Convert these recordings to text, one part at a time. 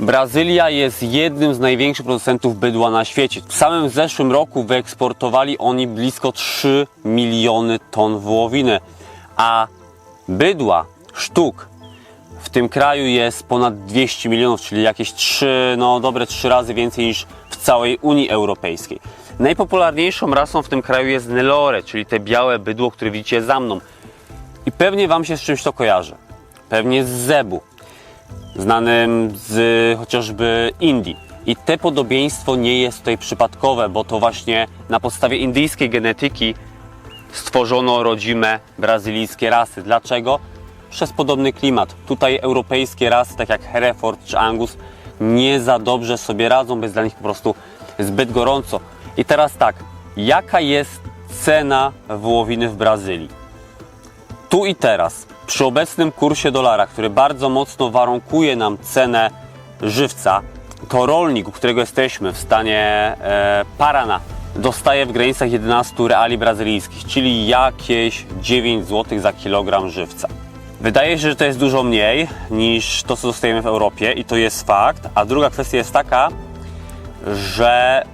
Brazylia jest jednym z największych producentów bydła na świecie. W samym zeszłym roku wyeksportowali oni blisko 3 miliony ton wołowiny, a bydła, sztuk w tym kraju jest ponad 200 milionów, czyli jakieś 3, no dobre 3 razy więcej niż w całej Unii Europejskiej. Najpopularniejszą rasą w tym kraju jest Nelore, czyli te białe bydło, które widzicie za mną. I pewnie Wam się z czymś to kojarzy. Pewnie z zebu, znanym z chociażby Indii. I te podobieństwo nie jest tutaj przypadkowe, bo to właśnie na podstawie indyjskiej genetyki stworzono rodzime brazylijskie rasy. Dlaczego? Przez podobny klimat. Tutaj europejskie rasy, tak jak Hereford czy Angus, nie za dobrze sobie radzą, jest dla nich po prostu zbyt gorąco. I teraz tak, jaka jest cena wołowiny w Brazylii? Tu i teraz, przy obecnym kursie dolara, który bardzo mocno warunkuje nam cenę żywca, to rolnik, u którego jesteśmy w stanie e, Parana, dostaje w granicach 11 reali brazylijskich, czyli jakieś 9 zł za kilogram żywca. Wydaje się, że to jest dużo mniej niż to, co dostajemy w Europie i to jest fakt. A druga kwestia jest taka, że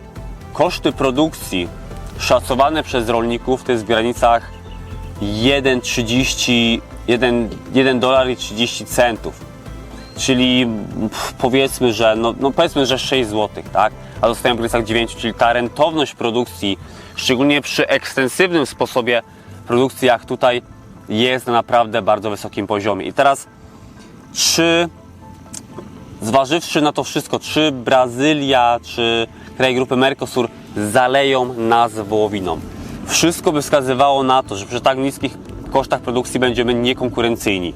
koszty produkcji szacowane przez rolników to jest w granicach 1,30 1, 1 dolar i 30 centów. Czyli powiedzmy, że no, no powiedzmy, że 6 zł, tak? A zostają w granicach 9, czyli ta rentowność produkcji, szczególnie przy ekstensywnym sposobie produkcji jak tutaj jest na naprawdę bardzo wysokim poziomie. I teraz czy zważywszy na to wszystko, czy Brazylia, czy kraje grupy Mercosur zaleją nas wołowiną? Wszystko by wskazywało na to, że przy tak niskich kosztach produkcji będziemy niekonkurencyjni.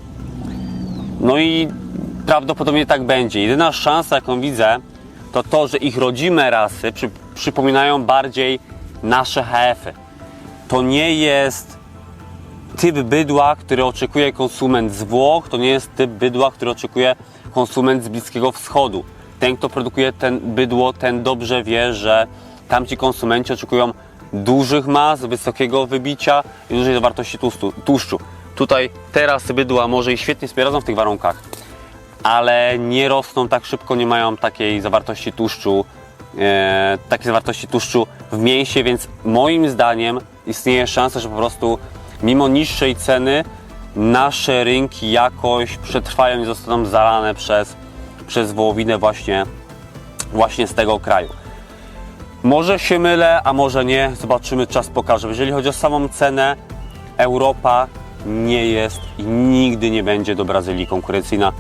No i prawdopodobnie tak będzie. Jedyna szansa, jaką widzę, to to, że ich rodzime rasy przy, przypominają bardziej nasze HF-y. To nie jest typ bydła, który oczekuje konsument z Włoch, to nie jest typ bydła, który oczekuje konsument z Bliskiego Wschodu. Ten, kto produkuje ten bydło, ten dobrze wie, że tamci konsumenci oczekują dużych mas, wysokiego wybicia i dużej zawartości tłuszczu. Tutaj teraz bydła może i świetnie sobie radzą w tych warunkach, ale nie rosną tak szybko, nie mają takiej zawartości tłuszczu, e, takiej zawartości tłuszczu w mięsie, więc moim zdaniem istnieje szansa, że po prostu mimo niższej ceny nasze rynki jakoś przetrwają i zostaną zalane przez, przez wołowinę właśnie, właśnie z tego kraju. Może się mylę, a może nie, zobaczymy, czas pokaże. Jeżeli chodzi o samą cenę, Europa nie jest i nigdy nie będzie do Brazylii konkurencyjna.